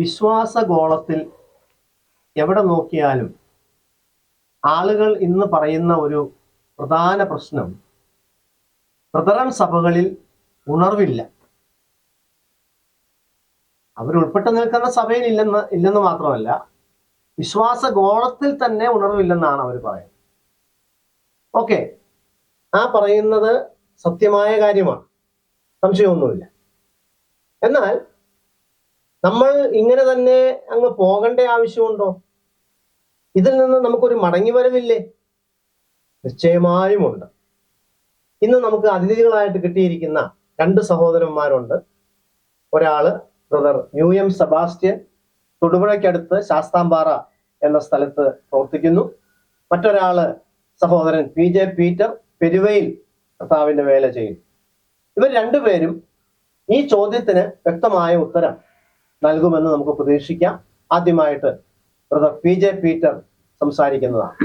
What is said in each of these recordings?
വിശ്വാസഗോളത്തിൽ എവിടെ നോക്കിയാലും ആളുകൾ ഇന്ന് പറയുന്ന ഒരു പ്രധാന പ്രശ്നം പ്രതറൻ സഭകളിൽ ഉണർവില്ല. അവർ ഉൾപ്പെട്ട് നിൽക്കുന്ന സഭയിൽ ഇല്ലെന്ന് ഇല്ലെന്ന് മാത്രമല്ല വിശ്വാസഗോളത്തിൽ തന്നെ ഉണർവില്ലെന്നാണ് അവർ പറയുന്നത്. ഓക്കെ ആ പറയുന്നത് സത്യമായ കാര്യമാണ്. സംശയമൊന്നുമില്ല. എന്നാൽ നമ്മൾ ഇങ്ങനെ തന്നെ അങ്ങ് പോകേണ്ട ആവശ്യമുണ്ടോ? ഇതിൽ നിന്ന് നമുക്കൊരു മടങ്ങി വരവില്ലേ? നിശ്ചയമായും ഉണ്ട് ഇന്ന് നമുക്ക് അതിഥികളായിട്ട് കിട്ടിയിരിക്കുന്ന രണ്ട് സഹോദരന്മാരുണ്ട്. ഒരാൾ ബ്രദർ യു എം സെബാസ്റ്റ്യൻ തൊടുപുഴയ്ക്കടുത്ത് ശാസ്താംപാറ എന്ന സ്ഥലത്ത് പ്രവർത്തിക്കുന്നു. മറ്റൊരാൾ സഹോദരൻ പി ജെ പീറ്റർ പെരുവയിൽ കർത്താവിന്റെ വേല ചെയ്യുന്നു. ഇവർ രണ്ടുപേരും ഈ ചോദ്യത്തിന് വ്യക്തമായ ഉത്തരം നൽകുമെന്ന് നമുക്ക് പ്രതീക്ഷിക്കാം. ആദ്യമായിട്ട് ബ്രദർ പി ജെ പീറ്റർ സംസാരിക്കുന്നതാണ്.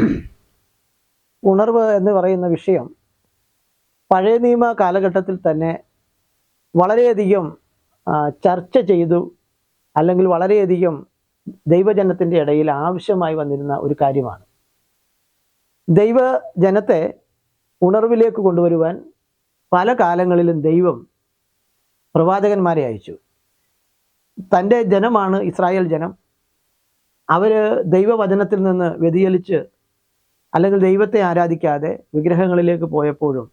ഉണർവ് എന്ന് പറയുന്ന വിഷയം പഴയ നിയമ കാലഘട്ടത്തിൽ തന്നെ വളരെയധികം ചർച്ച ചെയ്തു അല്ലെങ്കിൽ വളരെയധികം ദൈവജനത്തിന്റെ ഇടയിൽ ആവശ്യമായി വന്നിരുന്ന ഒരു കാര്യമാണ്. ദൈവജനത്തെ ഉണർവിലേക്ക് കൊണ്ടുവരുവാൻ പല കാലങ്ങളിലും ദൈവം പ്രവാചകന്മാരെ അയച്ചു. തന്റെ ജനമാണ് ഇസ്രായേൽ ജനം. അവർ ദൈവവചനത്തിൽ നിന്ന് വ്യതിചലിച്ച് അല്ലെങ്കിൽ ദൈവത്തെ ആരാധിക്കാതെ വിഗ്രഹങ്ങളിലേക്ക് പോയപ്പോഴും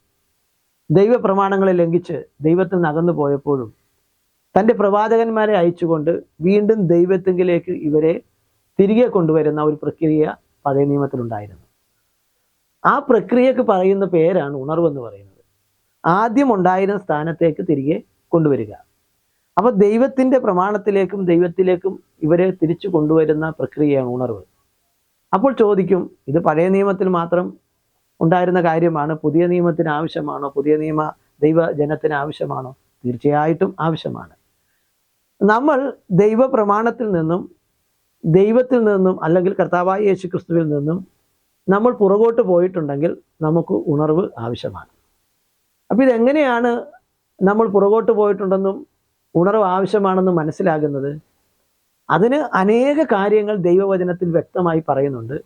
ദൈവ പ്രമാണങ്ങളെ ലംഘിച്ച് ദൈവത്തിൽ നിന്ന് അകന്നു പോയപ്പോഴും തന്റെ പ്രവാചകന്മാരെ അയച്ചുകൊണ്ട് വീണ്ടും ദൈവത്തെങ്കിലേക്ക് ഇവരെ തിരികെ കൊണ്ടുവരുന്ന ഒരു പ്രക്രിയ പഴയ നിയമത്തിലുണ്ടായിരുന്നു. ആ പ്രക്രിയക്ക് പറയുന്ന പേരാണ് ഉണർവെന്ന് പറയുന്നത്. ആദ്യം ഉണ്ടായിരുന്ന സ്ഥാനത്തേക്ക് തിരികെ കൊണ്ടുവരിക. അപ്പോൾ ദൈവത്തിന്റെ പ്രമാണത്തിലേക്കും ദൈവത്തിലേക്കും ഇവരെ തിരിച്ചു കൊണ്ടുവരുന്ന പ്രക്രിയയാണ് ഉണർവ്. അപ്പോൾ ചോദിക്കും ഇത് പഴയ നിയമത്തിൽ മാത്രം ഉണ്ടായിരുന്ന കാര്യമാണ്? പുതിയ നിയമത്തിന് ആവശ്യമാണോ? പുതിയ നിയമ ദൈവ ജനത്തിന് ആവശ്യമാണോ? തീർച്ചയായിട്ടും ആവശ്യമാണ്. നമ്മൾ ദൈവ പ്രമാണത്തിൽ നിന്നും ദൈവത്തിൽ നിന്നും അല്ലെങ്കിൽ കർത്താവായ യേശു ക്രിസ്തുവിൽ നിന്നും നമ്മൾ പുറകോട്ട് പോയിട്ടുണ്ടെങ്കിൽ നമുക്ക് ഉണർവ് ആവശ്യമാണ്. അപ്പോൾ ഇതെങ്ങനെയാണ് നമ്മൾ പുറകോട്ട് പോയിട്ടുണ്ടെന്നും ഉണർവ് ആവശ്യമാണെന്ന് മനസ്സിലാകുന്നത്. അതിന് അനേക കാര്യങ്ങൾ ദൈവവചനത്തിൽ വ്യക്തമായി പറയുന്നുണ്ട്.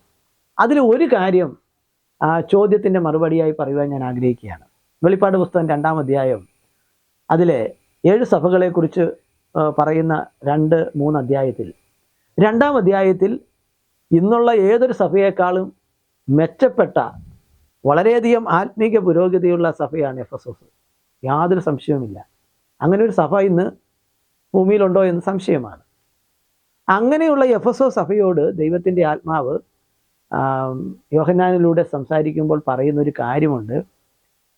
അതിൽ ഒരു കാര്യം ആ ചോദ്യത്തിന്റെ മറുപടിയായി പറയുവാൻ ഞാൻ ആഗ്രഹിക്കുകയാണ്. വെളിപ്പാട് പുസ്തകം രണ്ടാം അധ്യായം. അതിലെ ഏഴ് സഭകളെക്കുറിച്ച് പറയുന്ന രണ്ട് മൂന്ന് അധ്യായത്തിൽ. രണ്ടാം അധ്യായത്തിൽ ഇന്നുള്ള ഏതൊരു സഭയേക്കാളും മെച്ചപ്പെട്ട വളരെയധികം ആത്മീക പുരോഗതിയുള്ള സഭയാണ് എഫ് എസ് എസ് യാതൊരു സംശയവുമില്ല. അങ്ങനെ ഒരു സഭ ഇന്ന് ഭൂമിയിലുണ്ടോ എന്ന് സംശയമാണ്. അങ്ങനെയുള്ള എഫ് എസ് ഒ സഭയോട് ദൈവത്തിന്റെ ആത്മാവ് യോഹന്നാനിലൂടെ സംസാരിക്കുമ്പോൾ പറയുന്ന ഒരു കാര്യമുണ്ട്.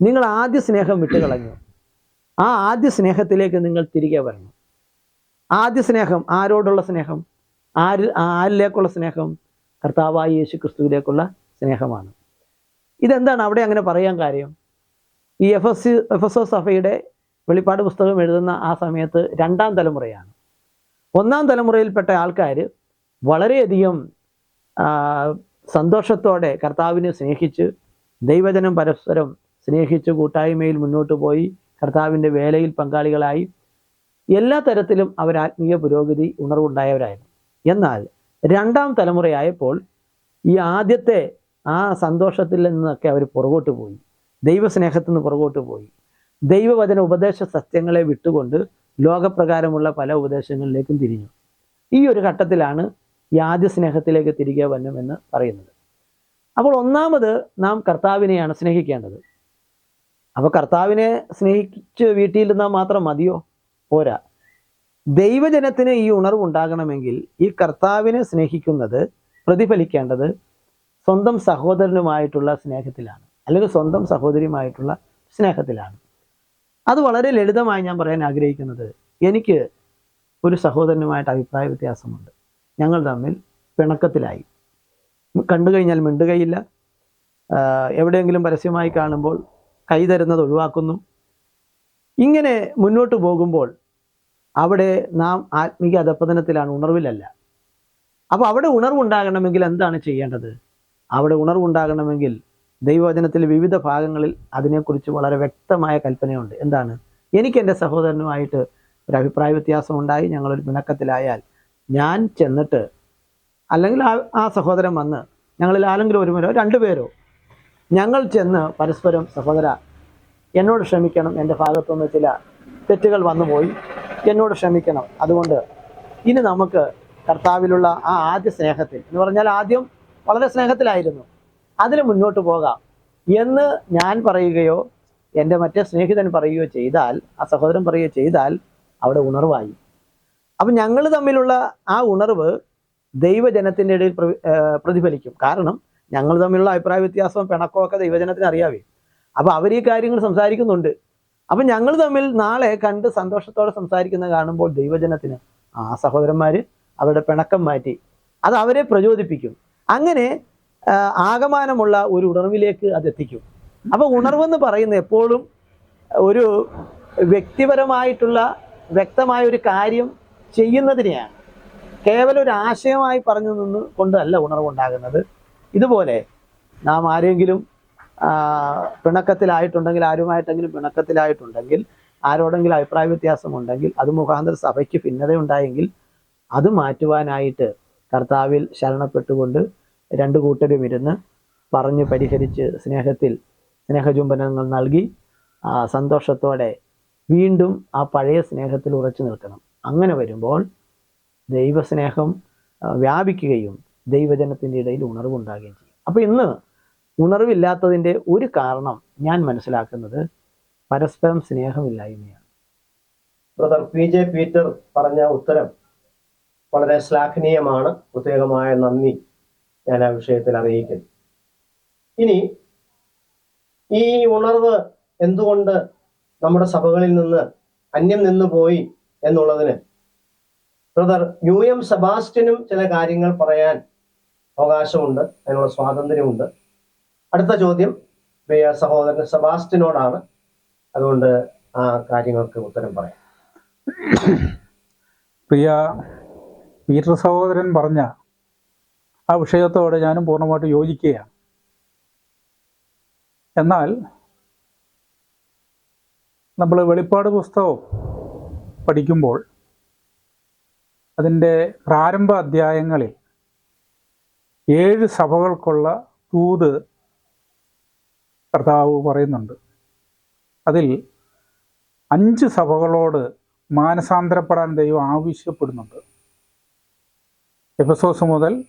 നിങ്ങൾ ആദ്യ സ്നേഹം വിട്ടുകളഞ്ഞു. ആ ആദ്യ സ്നേഹത്തിലേക്ക് നിങ്ങൾ തിരികെ വരണം. ആദ്യ സ്നേഹം ആരോടുള്ള സ്നേഹം? ആര് ആരിലേക്കുള്ള സ്നേഹം? കർത്താവായ യേശു ക്രിസ്തുവിലേക്കുള്ള സ്നേഹമാണ്. ഇതെന്താണ് അവിടെ അങ്ങനെ പറയാൻ കാര്യം? ഈ F S F S O സഭയുടെ വെളിപ്പാട് പുസ്തകം എഴുതുന്ന ആ സമയത്ത് രണ്ടാം തലമുറയാണ്. ഒന്നാം തലമുറയിൽപ്പെട്ട ആൾക്കാർ വളരെയധികം സന്തോഷത്തോടെ കർത്താവിനെ സ്നേഹിച്ച് ദൈവജനം പരസ്പരം സ്നേഹിച്ച് കൂട്ടായ്മയിൽ മുന്നോട്ട് പോയി കർത്താവിന്റെ വേലയിൽ പങ്കാളികളായി എല്ലാ തരത്തിലും അവർ ആത്മീയ പുരോഗതി ഉണർവുണ്ടായവരായിരുന്നു. എന്നാൽ രണ്ടാം തലമുറയായപ്പോൾ ഈ ആദ്യത്തെ ആ സന്തോഷത്തിൽ നിന്നൊക്കെ അവർ പുറകോട്ട് പോയി. ദൈവസ്നേഹത്തിൽ നിന്ന് പുറകോട്ട് പോയി. ദൈവവചന ഉപദേശ സത്യങ്ങളെ വിട്ടുകൊണ്ട് ലോകപ്രകാരമുള്ള പല ഉപദേശങ്ങളിലേക്കും തിരിഞ്ഞു. ഈ ഒരു ഘട്ടത്തിലാണ് ഈ ആദ്യ സ്നേഹത്തിലേക്ക് തിരികെ വരണമെന്ന് പറയുന്നത്. അപ്പോൾ ഒന്നാമത് നാം കർത്താവിനെയാണ് സ്നേഹിക്കേണ്ടത്. അപ്പോൾ കർത്താവിനെ സ്നേഹിച്ച് വീട്ടിയിരുന്നാൽ മാത്രം മതിയോ? പോരാ. ദൈവജനത്തിന് ഈ ഉണർവ് ഉണ്ടാകണമെങ്കിൽ ഈ കർത്താവിനെ സ്നേഹിക്കുന്നത് പ്രതിഫലിക്കേണ്ടത് സ്വന്തം സഹോദരനുമായിട്ടുള്ള സ്നേഹത്തിലാണ്. അല്ലെങ്കിൽ സ്വന്തം സഹോദരിയുമായിട്ടുള്ള സ്നേഹത്തിലാണ്. അത് വളരെ ലളിതമായി ഞാൻ പറയാൻ ആഗ്രഹിക്കുന്നത്. എനിക്ക് ഒരു സഹോദരനുമായിട്ട് അഭിപ്രായ വ്യത്യാസമുണ്ട്. ഞങ്ങൾ തമ്മിൽ പിണക്കത്തിലായി. കണ്ടു കഴിഞ്ഞാൽ മിണ്ടുകയില്ല. എവിടെയെങ്കിലും പരസ്യമായി കാണുമ്പോൾ കൈ തരുന്നത് ഒഴിവാക്കുന്നു. ഇങ്ങനെ മുന്നോട്ട് പോകുമ്പോൾ അവിടെ നാം ആത്മീക അധപ്പതനത്തിലാണ് ഉണർവിലല്ല. അപ്പോൾ അവിടെ ഉണർവുണ്ടാകണമെങ്കിൽ എന്താണ് ചെയ്യേണ്ടത്? അവിടെ ഉണർവുണ്ടാകണമെങ്കിൽ ദൈവവചനത്തിൽ വിവിധ ഭാഗങ്ങളിൽ അതിനെക്കുറിച്ച് വളരെ വ്യക്തമായ കൽപ്പനയുണ്ട്. എന്താണ്? എനിക്ക് എന്റെ സഹോദരനുമായിട്ട് ഒരു അഭിപ്രായ വ്യത്യാസം ഉണ്ടായി. ഞങ്ങളൊരു പിണക്കത്തിലായാൽ ഞാൻ ചെന്നിട്ട് അല്ലെങ്കിൽ ആ ആ സഹോദരൻ വന്ന് ഞങ്ങളിൽ ആരെങ്കിലും രണ്ടു രണ്ടുപേരോ ഞങ്ങൾ ചെന്ന് പരസ്പരം സഹോദര എന്നോട് ക്ഷമിക്കണം. എന്റെ ഭാഗത്തുനിന്ന് ചില തെറ്റുകൾ വന്നുപോയി. എന്നോട് ക്ഷമിക്കണം. അതുകൊണ്ട് ഇനി നമുക്ക് കർത്താവിലുള്ള ആ ആദ്യ സ്നേഹത്തിൽ എന്ന് പറഞ്ഞാൽ ആദ്യം വളരെ സ്നേഹത്തിലായിരുന്നു. അതിന് മുന്നോട്ട് പോകാം. എന്ന് ഞാൻ പറയുകയോ എന്റെ മറ്റേ സ്നേഹിതൻ പറയുകയോ ചെയ്താൽ ആ സഹോദരൻ പറയുകയോ ചെയ്താൽ അവിടെ ഉണർവായി. അപ്പം ഞങ്ങൾ തമ്മിലുള്ള ആ ഉണർവ് ദൈവജനത്തിന്റെ ഇടയിൽ പ്രതിഫലിക്കും. കാരണം ഞങ്ങൾ തമ്മിലുള്ള അഭിപ്രായ വ്യത്യാസവും പിണക്കവും ഒക്കെ ദൈവജനത്തിന് അറിയാവേ. അപ്പം അവർ ഈ കാര്യങ്ങൾ സംസാരിക്കുന്നുണ്ട്. അപ്പം ഞങ്ങൾ തമ്മിൽ നാളെ കണ്ട് സന്തോഷത്തോടെ സംസാരിക്കുന്ന കാണുമ്പോൾ ദൈവജനത്തിന് ആ സഹോദരന്മാർ അവരുടെ പിണക്കം മാറ്റി അത് അവരെ പ്രചോദിപ്പിക്കും. അങ്ങനെ ആകമാനമുള്ള ഒരു ഉണർവിലേക്ക് അത് എത്തിക്കും അപ്പോൾ ഉണർവെന്ന് പറയുന്നത് എപ്പോഴും ഒരു വ്യക്തിപരമായിട്ടുള്ള വ്യക്തമായ ഒരു കാര്യം ചെയ്യുന്നതിനെയാണ്. കേവലം ഒരു ആശയമായി പറഞ്ഞു നിന്ന് കൊണ്ടല്ല ഉണർവുണ്ടാകുന്നത്. ഇതുപോലെ നാം ആരെങ്കിലും പിണക്കത്തിലായിട്ടുണ്ടെങ്കിൽ ആരുമായിട്ടെങ്കിലും പിണക്കത്തിലായിട്ടുണ്ടെങ്കിൽ ആരോടെങ്കിലും അഭിപ്രായ വ്യത്യാസമുണ്ടെങ്കിൽ അത് മുഖാന്തര സഭയ്ക്ക് ഭിന്നതയുണ്ടായെങ്കിൽ അത് മാറ്റുവാനായിട്ട് കർത്താവിൽ ശരണപ്പെട്ടുകൊണ്ട് രണ്ട് കൂട്ടരും ഇരുന്ന് പറഞ്ഞ് പരിഹരിച്ച് സ്നേഹത്തിൽ സ്നേഹചുംബനങ്ങൾ നൽകി സന്തോഷത്തോടെ വീണ്ടും ആ പഴയ സ്നേഹത്തിൽ ഉറച്ചു നിൽക്കണം. അങ്ങനെ വരുമ്പോൾ ദൈവസ്നേഹം വ്യാപിക്കുകയും ദൈവജനത്തിന്റെ ഇടയിൽ ഉണർവുണ്ടാകുകയും ചെയ്യും. അപ്പോൾ ഇന്ന് ഉണർവില്ലാത്തതിന്റെ ഒരു കാരണം ഞാൻ മനസ്സിലാക്കുന്നത് പരസ്പരം സ്നേഹമില്ലായ്മയാണ്. ബ്രദർ പി ജെ പീറ്റർ പറഞ്ഞ ഉത്തരം വളരെ ശ്ലാഘനീയമാണ്. പ്രത്യേകമായ നന്ദി. ഞാൻ ആ വിഷയത്തിൽ അറിയിക്കുന്നു. ഇനി ഈ ഉണർവ് എന്തുകൊണ്ട് നമ്മുടെ സഭകളിൽ നിന്ന് അന്യം നിന്ന് പോയി എന്നുള്ളതിന് ബ്രദർ യു എം സെബാസ്റ്റ്യനും ചില കാര്യങ്ങൾ പറയാൻ അവകാശമുണ്ട് അതിനുള്ള സ്വാതന്ത്ര്യമുണ്ട്. അടുത്ത ചോദ്യം സഹോദരൻ സെബാസ്റ്റ്യനോടാണ്. അതുകൊണ്ട് ആ കാര്യങ്ങൾക്ക് ഉത്തരം പറയാം. പ്രിയ പീറ്റർ സഹോദരൻ പറഞ്ഞ ആ വിഷയത്തോടെ ഞാനും പൂർണമായിട്ട് യോജിക്കുകയാണ്. എന്നാൽ നമ്മൾ വെളിപ്പാട് പുസ്തകം പഠിക്കുമ്പോൾ അതിന്റെ പ്രാരംഭ അധ്യായങ്ങളിൽ ഏഴ് സഭകൾക്കുള്ള തൂത് കർത്താവ് പറയുന്നുണ്ട്. അതിൽ അഞ്ച് സഭകളോട് മാനസാന്തരപ്പെടാൻ ദൈവം ആവശ്യപ്പെടുന്നുണ്ട്. എഫസോസ് മുതൽ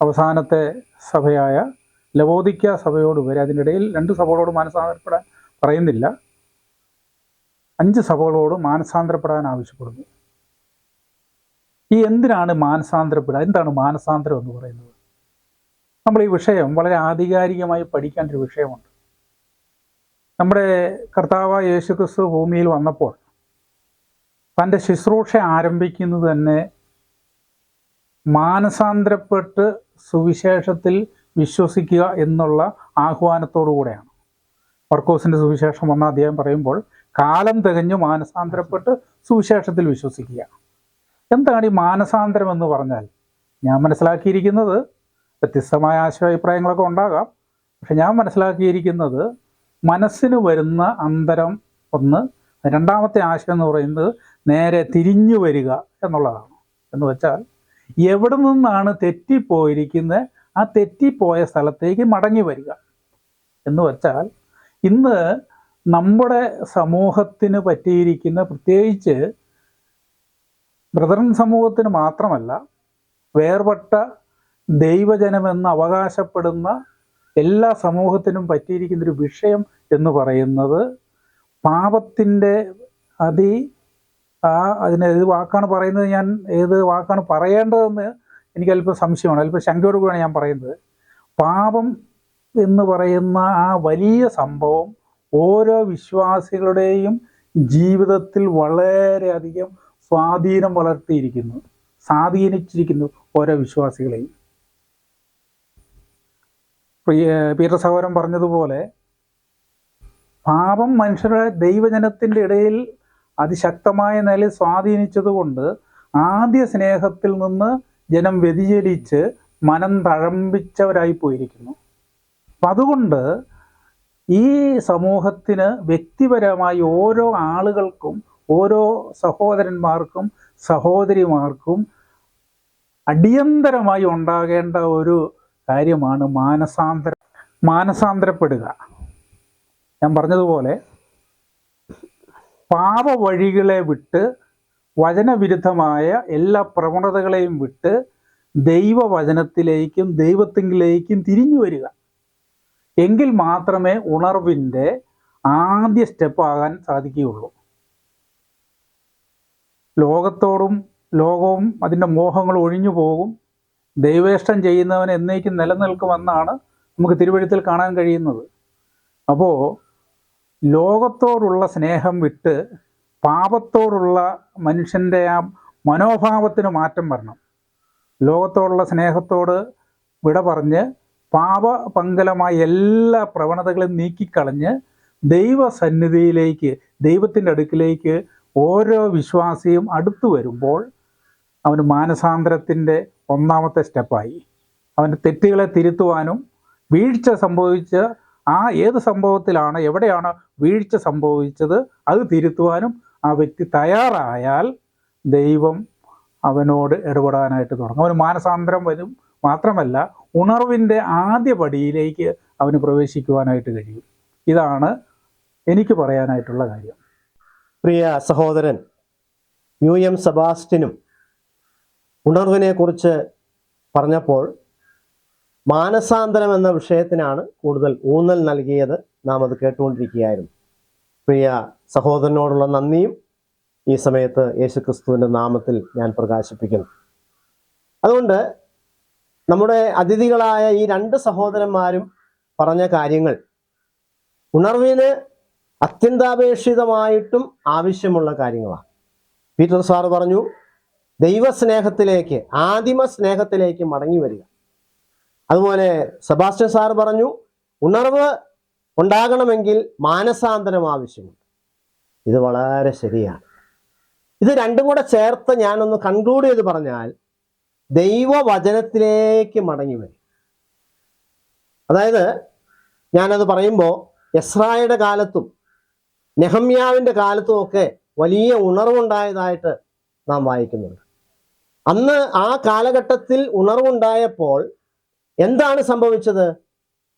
അവസാനത്തെ സഭയായ ലവോദിക്ക സഭയോട് വരെ ഇടയിൽ രണ്ട് സഭകളോട് മാനസാന്തരപ്പെടാൻ പറയുന്നില്ല. അഞ്ച് സഭകളോട് മാനസാന്തരപ്പെടാൻ ആവശ്യപ്പെടുന്നു. ഈ എന്തിനാണ് മാനസാന്തരപ്പെടുക? എന്താണ് മാനസാന്തരം എന്ന് പറയുന്നത്? നമ്മൾ ഈ വിഷയം വളരെ ആധികാരികമായി പഠിക്കേണ്ട ഒരു വിഷയമുണ്ട്. നമ്മുടെ കർത്താവ് യേശുക്രിസ്തു ഭൂമിയിൽ വന്നപ്പോൾ തന്റെ ശുശ്രൂഷ ആരംഭിക്കുന്നത് തന്നെ മാനസാന്തരപ്പെട്ട് സുവിശേഷത്തിൽ വിശ്വസിക്കുക എന്നുള്ള ആഹ്വാനത്തോടു കൂടെയാണ്. മർക്കോസിന്റെ സുവിശേഷം വന്ന അദ്ദേഹം പറയുമ്പോൾ കാലം തികഞ്ഞു മാനസാന്തരപ്പെട്ട് സുവിശേഷത്തിൽ വിശ്വസിക്കുക. എന്താണ് ഈ മാനസാന്തരം എന്ന് പറഞ്ഞാൽ? ഞാൻ മനസ്സിലാക്കിയിരിക്കുന്നത് വ്യത്യസ്തമായ ആശയാഭിപ്രായങ്ങളൊക്കെ ഉണ്ടാകാം. പക്ഷെ ഞാൻ മനസ്സിലാക്കിയിരിക്കുന്നത് മനസ്സിന് വരുന്ന അന്തരം ഒന്ന് രണ്ടാമത്തെ ആശയം എന്ന് പറയുന്നത് നേരെ തിരിഞ്ഞു വരിക എന്നുള്ളതാണ്. എന്ന് വെച്ചാൽ എവിടെ നിന്നാണ് തെറ്റിപ്പോയിരിക്കുന്നത്? ആ തെറ്റിപ്പോയ സ്ഥലത്തേക്ക് മടങ്ങി വരിക. എന്ന് വെച്ചാൽ ഇന്ന് നമ്മുടെ സമൂഹത്തിന് പറ്റിയിരിക്കുന്ന പ്രത്യേകിച്ച് ബ്രദറൻ സമൂഹത്തിന് മാത്രമല്ല വേർപെട്ട ദൈവജനമെന്ന് അവകാശപ്പെടുന്ന എല്ലാ സമൂഹത്തിനും പറ്റിയിരിക്കുന്ന ഒരു വിഷയം എന്ന് പറയുന്നത് പാപത്തിന്റെ അതി ആ അതിന് ഏത് വാക്കാണ് പറയുന്നത് ഞാൻ ഏത് വാക്കാണ് പറയേണ്ടതെന്ന് എനിക്ക് അല്പം സംശയമാണ്. അല്പം ശങ്കയോട് കൂടിയാണ് ഞാൻ പറയുന്നത്. പാപം എന്ന് പറയുന്ന ആ വലിയ സംഭവം ഓരോ വിശ്വാസികളുടെയും ജീവിതത്തിൽ വളരെയധികം സ്വാധീനം വളർത്തിയിരിക്കുന്നു. സ്വാധീനിച്ചിരിക്കുന്നു ഓരോ വിശ്വാസികളെയും. പീറ്റർ സഹോദരൻ പറഞ്ഞതുപോലെ പാപം മനുഷ്യരുടെ ദൈവജനത്തിന്റെ ഇടയിൽ അതിശക്തമായ നിലയിൽ സ്വാധീനിച്ചതുകൊണ്ട് ആദ്യ സ്നേഹത്തിൽ നിന്ന് ജനം വ്യതിചലിച്ച് മനം തഴമ്പിച്ചവരായി പോയിരിക്കുന്നു. അപ്പം അതുകൊണ്ട് ഈ സമൂഹത്തിന് വ്യക്തിപരമായി ഓരോ ആളുകൾക്കും ഓരോ സഹോദരന്മാർക്കും സഹോദരിമാർക്കും അടിയന്തരമായി ഉണ്ടാകേണ്ട ഒരു കാര്യമാണ് മാനസാന്തര മാനസാന്തരപ്പെടുക. ഞാൻ പറഞ്ഞതുപോലെ പാപവഴികളെ വിട്ട് വചനവിരുദ്ധമായ എല്ലാ പ്രവണതകളെയും വിട്ട് ദൈവവചനത്തിലേക്കും ദൈവത്തിങ്കിലേക്കും തിരിഞ്ഞു വരിക. എങ്കിൽ മാത്രമേ ഉണർവിന്റെ ആദ്യ സ്റ്റെപ്പ് ആകാൻ സാധിക്കുകയുള്ളൂ. ലോകത്തോടും ലോകവും അതിന്റെ മോഹങ്ങൾ ഒഴിഞ്ഞു പോകും. ദൈവേഷ്ടം ചെയ്യുന്നവൻ എന്നേക്കും നിലനിൽക്കുമെന്നാണ് നമുക്ക് തിരുവഴുത്തിൽ കാണാൻ കഴിയുന്നത്. അപ്പോൾ ലോകത്തോടുള്ള സ്നേഹം വിട്ട് പാപത്തോടുള്ള മനുഷ്യന്റെ ആ മനോഭാവത്തിന് മാറ്റം വരണം. ലോകത്തോടുള്ള സ്നേഹത്തോട് വിട പറഞ്ഞ് പാപപങ്കലമായ എല്ലാ പ്രവണതകളും നീക്കിക്കളഞ്ഞ് ദൈവസന്നിധിയിലേക്ക് ദൈവത്തിന്റെ അടുക്കിലേക്ക് ഓരോ വിശ്വാസിയും അടുത്തു വരുമ്പോൾ അവന് മാനസാന്തരത്തിന്റെ ഒന്നാമത്തെ സ്റ്റെപ്പായി അവന്റെ തെറ്റുകളെ തിരുത്തുവാനും വീഴ്ച സംഭവിച്ച ആ ഏത് സംഭവത്തിലാണ് എവിടെയാണ് വീഴ്ച സംഭവിച്ചത് അത് തിരുത്തുവാനും ആ വ്യക്തി തയ്യാറായാൽ ദൈവം അവനോട് ഇടപെടാനായിട്ട് തുടങ്ങും. അവന് മാനസാന്തരം വരും മാത്രമല്ല ഉണർവിന്റെ ആദ്യ പടിയിലേക്ക് അവന് പ്രവേശിക്കുവാനായിട്ട് കഴിയും. ഇതാണ് എനിക്ക് പറയാനായിട്ടുള്ള കാര്യം. പ്രിയ സഹോദരൻ യു എം സെബാസ്റ്റിനും ഉണർവിനെ കുറിച്ച് പറഞ്ഞപ്പോൾ മാനസാന്തരം എന്ന വിഷയത്തിനാണ് കൂടുതൽ ഊന്നൽ നൽകിയത് നാം അത് കേട്ടുകൊണ്ടിരിക്കുകയായിരുന്നു. പ്രിയ സഹോദരനോടുള്ള നന്ദിയും ഈ സമയത്ത് യേശുക്രിസ്തുവിന്റെ നാമത്തിൽ ഞാൻ പ്രകാശിപ്പിക്കുന്നു. അതുകൊണ്ട് നമ്മുടെ അതിഥികളായ ഈ രണ്ട് സഹോദരന്മാരും പറഞ്ഞ കാര്യങ്ങൾ ഉണർവിന് അത്യന്താപേക്ഷിതമായിട്ടും ആവശ്യമുള്ള കാര്യങ്ങളാണ്. പീറ്റർ സാർ പറഞ്ഞു ദൈവസ്നേഹത്തിലേക്ക് ആദിമ സ്നേഹത്തിലേക്ക് മടങ്ങി വരിക. അതുപോലെ സെബാസ്റ്റ്യൻ സാർ പറഞ്ഞു ഉണർവ് ഉണ്ടാകണമെങ്കിൽ മാനസാന്തരം ആവശ്യമുണ്ട്. ഇത് വളരെ ശരിയാണ്. ഇത് രണ്ടും കൂടെ ചേർത്ത് ഞാനൊന്ന് കൺക്ലൂഡ് ചെയ്ത് പറഞ്ഞാൽ ദൈവവചനത്തിലേക്ക് മടങ്ങി വരും. അതായത് ഞാനത് പറയുമ്പോൾ എസ്രായുടെ കാലത്തും നെഹമ്യാവിന്റെ കാലത്തും ഒക്കെ വലിയ ഉണർവുണ്ടായതായിട്ട് നാം വായിക്കുന്നുണ്ട്. അന്ന് ആ കാലഘട്ടത്തിൽ ഉണർവുണ്ടായപ്പോൾ എന്താണ് സംഭവിച്ചത്?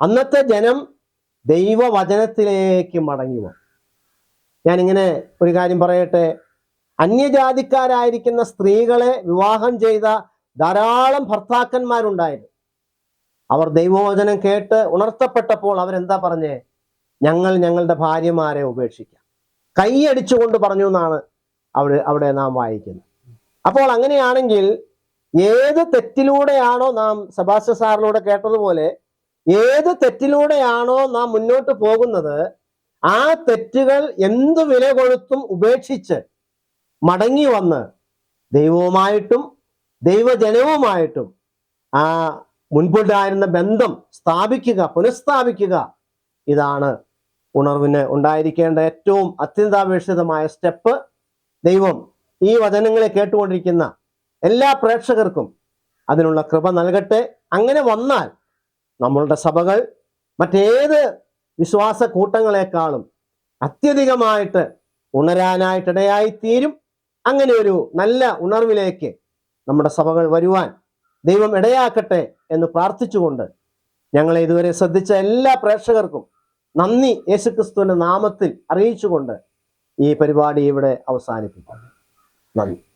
അന്നത്തെ ജനം ദൈവവചനത്തിലേക്ക് മടങ്ങി വന്നു. ഞാനിങ്ങനെ ഒരു കാര്യം പറയട്ടെ. അന്യജാതിക്കാരായിരിക്കുന്ന സ്ത്രീകളെ വിവാഹം ചെയ്ത ധാരാളം ഭർത്താക്കന്മാരുണ്ടായിരുന്നു. അവർ ദൈവവചനം കേട്ട് ഉണർത്തപ്പെട്ടപ്പോൾ അവരെന്താ പറഞ്ഞേ? ഞങ്ങൾ ഞങ്ങളുടെ ഭാര്യമാരെ ഉപേക്ഷിക്കാം. കൈയടിച്ചുകൊണ്ട് പറഞ്ഞു എന്നാണ് അവിടെ അവിടെ നാം വായിക്കുന്നത്. അപ്പോൾ അങ്ങനെയാണെങ്കിൽ ഏത് തെറ്റിലൂടെയാണോ നാം സെബാസ്റ്റ്യൻ സാറിലൂടെ കേട്ടതുപോലെ ഏത് തെറ്റിലൂടെയാണോ നാം മുന്നോട്ട് പോകുന്നത് ആ തെറ്റുകൾ എന്ത് വില കൊഴുത്തും ഉപേക്ഷിച്ച് മടങ്ങി വന്ന് ദൈവവുമായിട്ടും ദൈവജനവുമായിട്ടും ആ മുൻപുണ്ടായിരുന്ന ബന്ധം സ്ഥാപിക്കുക പുനഃസ്ഥാപിക്കുക ഇതാണ് ഉണർവിന് ഉണ്ടായിരിക്കേണ്ട ഏറ്റവും അത്യന്താപേക്ഷിതമായ സ്റ്റെപ്പ്. ദൈവം ഈ വചനങ്ങളെ കേട്ടുകൊണ്ടിരിക്കുന്ന എല്ലാ പ്രേക്ഷകർക്കും അതിനുള്ള കൃപ നൽകട്ടെ. അങ്ങനെ വന്നാൽ നമ്മളുടെ സഭകൾ മറ്റേത് വിശ്വാസ കൂട്ടങ്ങളെക്കാളും അത്യധികമായിട്ട് ഉണരാനായിട്ടിടയായി തീരും അങ്ങനെ ഒരു നല്ല ഉണർവിലേക്ക് നമ്മുടെ സഭകൾ വരുവാൻ ദൈവം ഇടയാക്കട്ടെ എന്ന് പ്രാർത്ഥിച്ചുകൊണ്ട് ഞങ്ങളെ ഇതുവരെ ശ്രദ്ധിച്ച എല്ലാ പ്രേക്ഷകർക്കും നന്ദി. യേശുക്രിസ്തുവിന്റെ നാമത്തിൽ അറിയിച്ചുകൊണ്ട് ഈ പരിപാടി ഇവിടെ അവസാനിപ്പിക്കാം. നന്ദി.